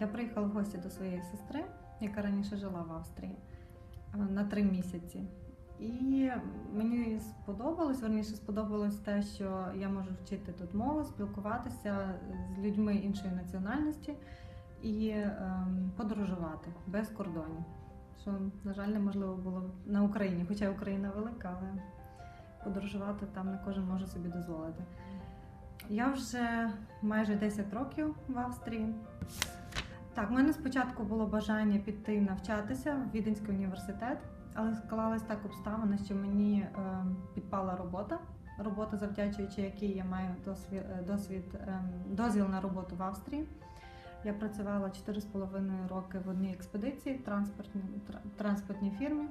Я приїхала в гості до своєї сестри, яка раніше жила в Австрії е, на три місяці. І мені сподобалось, верніше сподобалось те, що я можу вчити тут мову, спілкуватися з людьми іншої національності і ем, подорожувати без кордонів. Що, на жаль, неможливо було на Україні, хоча Україна велика, але подорожувати там не кожен може собі дозволити. Я вже майже 10 років в Австрії. Так, в мене спочатку було бажання піти навчатися в Віденський університет, але склалась так обставина, що мені е, підпала робота. Робота, завдячуючи якій я маю досвід, досвід ем, дозвіл на роботу в Австрії. Я працювала 4,5 роки в одній експедиції транспортній, транспортній фірмі.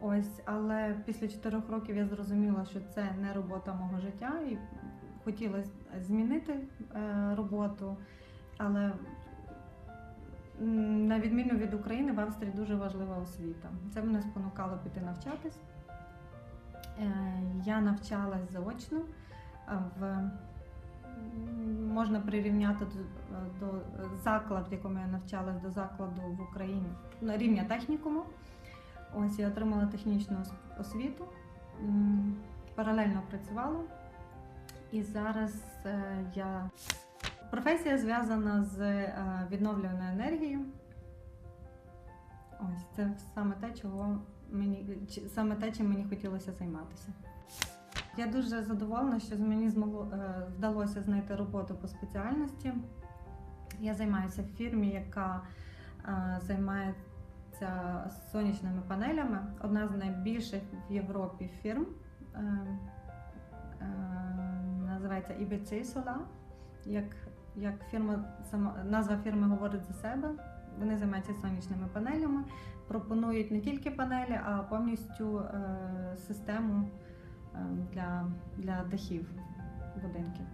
Ось, але після 4 років я зрозуміла, що це не робота мого життя, і хотіла змінити е, роботу. Але на відміну від України, в Австрії дуже важлива освіта. Це мене спонукало піти навчатись. Е, Я навчалась заочно е, в можна прирівняти до, до закладу, в якому я навчалась, до закладу в Україні на рівня технікуму. Ось я отримала технічну освіту, паралельно працювала. І зараз е, я професія зв'язана з е, відновлюваною енергією. Ось це саме те, чого мені саме те, чим мені хотілося займатися. Я дуже задоволена, що мені змогло е, вдалося знайти роботу по спеціальності. Я займаюся в фірмі, яка е, займається сонячними панелями. Одна з найбільших в Європі фірм. Називається IBC Solar. Як, як фірма, сама, назва фірми говорить за себе. Вони займаються сонячними панелями, пропонують не тільки панелі, а повністю е, систему е, для, для дахів будинків.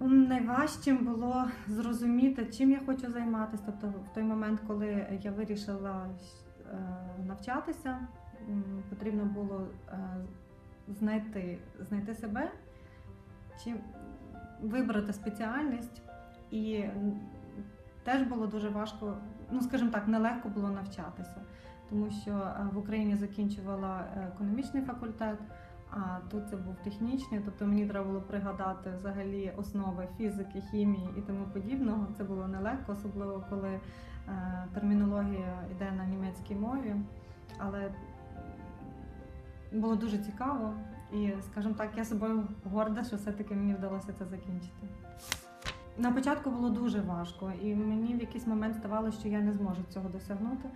Найважчим було зрозуміти, чим я хочу займатися. Тобто, в той момент, коли я вирішила е, навчатися, потрібно було е, знайти, знайти себе, чим вибрати спеціальність. І теж було дуже важко, ну скажімо так, нелегко було навчатися, тому що е, в Україні закінчувала е, економічний факультет. А тут це був технічний, тобто мені треба було пригадати взагалі основи фізики, хімії і тому подібного. Це було нелегко, особливо коли е, термінологія йде на німецькій мові. Але було дуже цікаво, і, скажімо так, я собою горда, що все-таки мені вдалося це закінчити. На початку було дуже важко, і мені в якийсь момент здавалося, що я не зможу цього досягнути.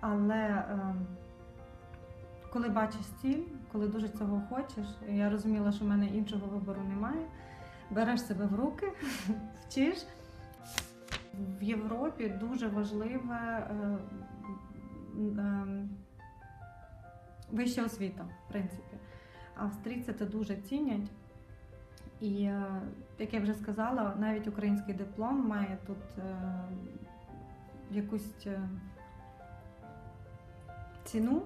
Але е, коли бачиш ціль, коли дуже цього хочеш, я розуміла, що в мене іншого вибору немає. Береш себе в руки, вчиш. В Європі дуже важливе е, е, вища освіта, в принципі. Австрійці це дуже цінять. І, е, як я вже сказала, навіть український диплом має тут е, якусь е, ціну.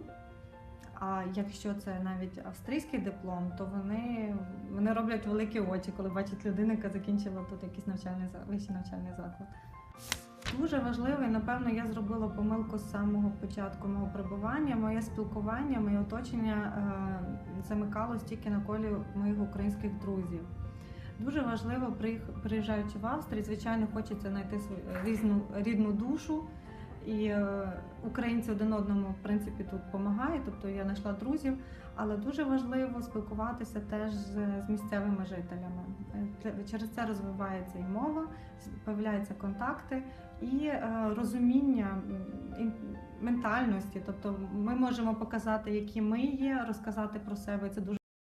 А якщо це навіть австрійський диплом, то вони, вони роблять великі очі, коли бачать людину, яка закінчила тут якийсь навчальний вищий навчальний заклад. Дуже важливо, і напевно я зробила помилку з самого початку мого перебування. Моє спілкування, моє оточення е, замикалось тільки на колі моїх українських друзів. Дуже важливо, приїжджаючи в Австрію, звичайно, хочеться знайти свою різну рідну душу. І е, українці один одному в принципі тут допомагають, тобто я знайшла друзів, але дуже важливо спілкуватися теж з, місцевими жителями. Е, Через це розвивається і мова, з'являються контакти і е, розуміння ін- ментальності. Тобто ми можемо показати, які ми є, розказати про себе. Це дуже